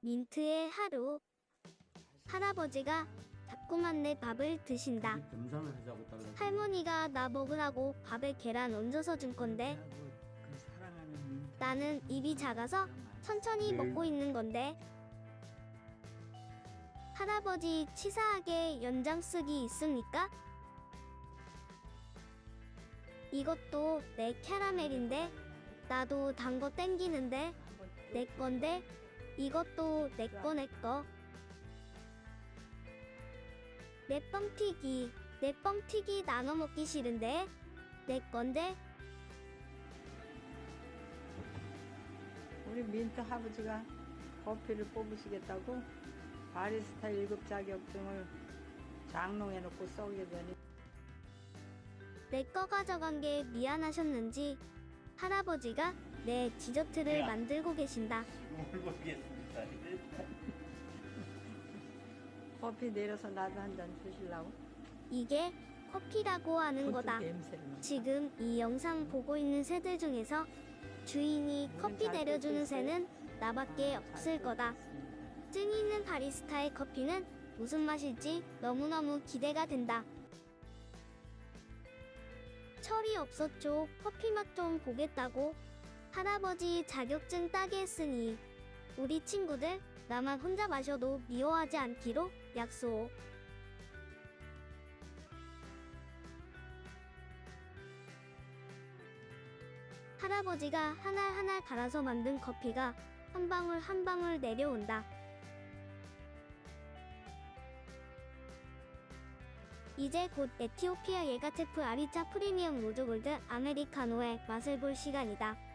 민트의 하루. 할아버지가 자꾸만 내 밥을 드신다. 우리 등산을 하자고 따라. 할머니가 나 먹으라고 밥에 계란 얹어서 준 건데 그 사랑하는 나는 입이 작아서 천천히 네. 먹고 있는 건데 할아버지 치사하게 연장 쓰기 있습니까? 이것도 내 캐러멜인데 나도 단 거 땡기는데 내 건데 이것도 내거내 뻥튀기. 내 뻥튀기 나눠 먹기 싫은데? 내 건데? 우리 민트 할아버지가 커피를 뽑으시겠다고 바리스타 1급 자격증을 장롱해놓고 썩게 되니 내 거 가져간 게 미안하셨는지 할아버지가 내 디저트를 야. 만들고 계신다. 뭘 모르겠습니다. 커피 내려서 나도 한 잔 주실라고? 이게 커피라고 하는 거다. 지금 이 영상 보고 있는 새들 중에서 주인이 커피 내려주는 새는 나밖에 없을 거다. 증이 있는 바리스타의 커피는 무슨 맛일지 너무너무 기대가 된다. 철이 없었죠. 커피 맛 좀 보겠다고. 할아버지 자격증 따게 했으니 우리 친구들 나만 혼자 마셔도 미워하지 않기로 약속. 할아버지가 한 알 한 알 갈아서 만든 커피가 한 방울 한 방울 내려온다. 이제 곧 에티오피아 예가테프 아리차 프리미엄 로즈 골드 아메리카노의 맛을 볼 시간이다.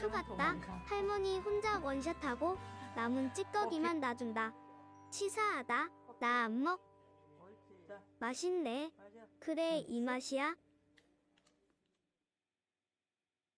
도망가. 할머니 혼자 원샷하고 남은 찌꺼기만 놔준다. 치사하다. 나 안 먹. 자, 맛있네. 그래 이 맛이야.